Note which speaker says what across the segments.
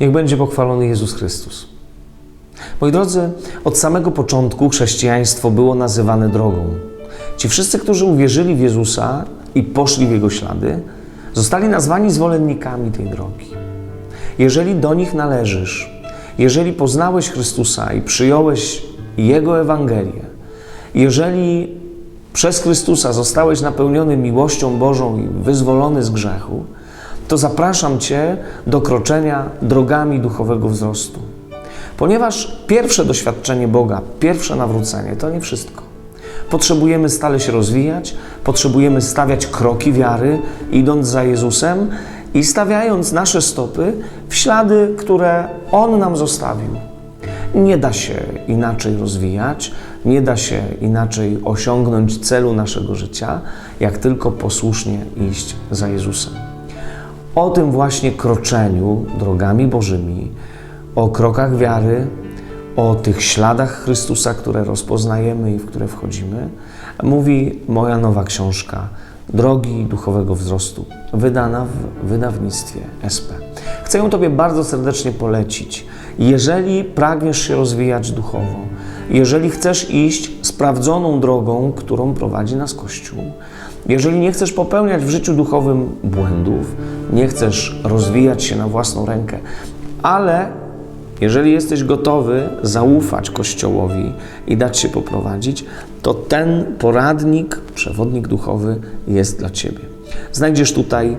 Speaker 1: Niech będzie pochwalony Jezus Chrystus. Moi drodzy, od samego początku chrześcijaństwo było nazywane drogą. Ci wszyscy, którzy uwierzyli w Jezusa i poszli w Jego ślady, zostali nazwani zwolennikami tej drogi. Jeżeli do nich należysz, jeżeli poznałeś Chrystusa i przyjąłeś Jego Ewangelię, jeżeli przez Chrystusa zostałeś napełniony miłością Bożą i wyzwolony z grzechu, to zapraszam Cię do kroczenia drogami duchowego wzrostu. Ponieważ pierwsze doświadczenie Boga, pierwsze nawrócenie to nie wszystko. Potrzebujemy stale się rozwijać, potrzebujemy stawiać kroki wiary, idąc za Jezusem i stawiając nasze stopy w ślady, które On nam zostawił. Nie da się inaczej rozwijać, nie da się inaczej osiągnąć celu naszego życia, jak tylko posłusznie iść za Jezusem. O tym właśnie kroczeniu drogami Bożymi, o krokach wiary, o tych śladach Chrystusa, które rozpoznajemy i w które wchodzimy, mówi moja nowa książka Drogi Duchowego Wzrostu, wydana w wydawnictwie SP. Chcę ją Tobie bardzo serdecznie polecić. Jeżeli pragniesz się rozwijać duchowo, jeżeli chcesz iść sprawdzoną drogą, którą prowadzi nas Kościół, jeżeli nie chcesz popełniać w życiu duchowym błędów, nie chcesz rozwijać się na własną rękę, ale jeżeli jesteś gotowy zaufać Kościołowi i dać się poprowadzić, to ten poradnik, przewodnik duchowy jest dla Ciebie. Znajdziesz tutaj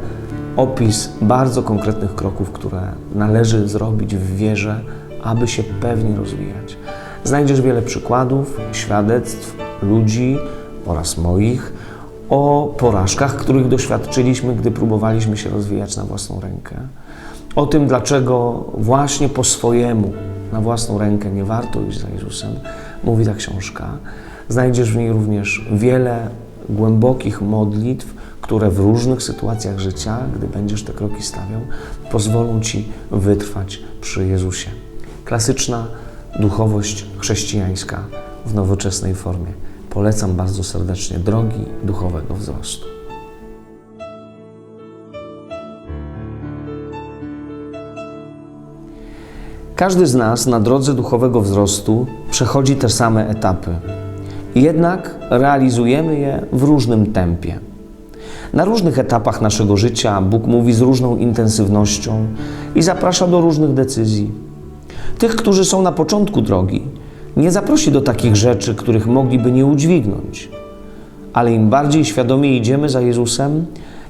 Speaker 1: opis bardzo konkretnych kroków, które należy zrobić w wierze, aby się pewnie rozwijać. Znajdziesz wiele przykładów, świadectw ludzi oraz moich o porażkach, których doświadczyliśmy, gdy próbowaliśmy się rozwijać na własną rękę o tym, dlaczego właśnie po swojemu, na własną rękę nie warto iść za Jezusem, mówi ta książka. Znajdziesz w niej również wiele głębokich modlitw, które w różnych sytuacjach życia, gdy będziesz te kroki stawiał, pozwolą Ci wytrwać przy Jezusie. Klasyczna duchowość chrześcijańska w nowoczesnej formie. Polecam bardzo serdecznie drogi duchowego wzrostu. Każdy z nas na drodze duchowego wzrostu przechodzi te same etapy. Jednak realizujemy je w różnym tempie. Na różnych etapach naszego życia Bóg mówi z różną intensywnością i zaprasza do różnych decyzji. Tych, którzy są na początku drogi, nie zaprosi do takich rzeczy, których mogliby nie udźwignąć. Ale im bardziej świadomie idziemy za Jezusem,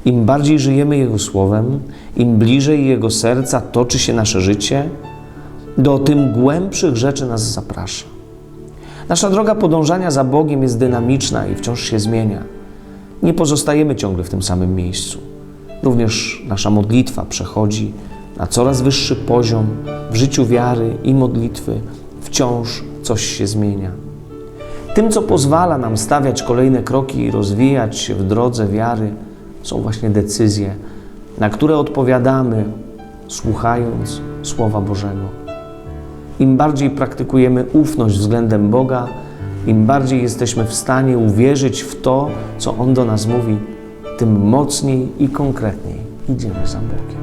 Speaker 1: im bardziej żyjemy Jego Słowem, im bliżej Jego serca toczy się nasze życie, do tym głębszych rzeczy nas zaprasza. Nasza droga podążania za Bogiem jest dynamiczna i wciąż się zmienia. Nie pozostajemy ciągle w tym samym miejscu. Również nasza modlitwa przechodzi na coraz wyższy poziom w życiu wiary i modlitwy. Wciąż coś się zmienia. Tym, co pozwala nam stawiać kolejne kroki i rozwijać się w drodze wiary, są właśnie decyzje, na które odpowiadamy, słuchając Słowa Bożego. Im bardziej praktykujemy ufność względem Boga, im bardziej jesteśmy w stanie uwierzyć w to, co On do nas mówi, tym mocniej i konkretniej idziemy za Bogiem.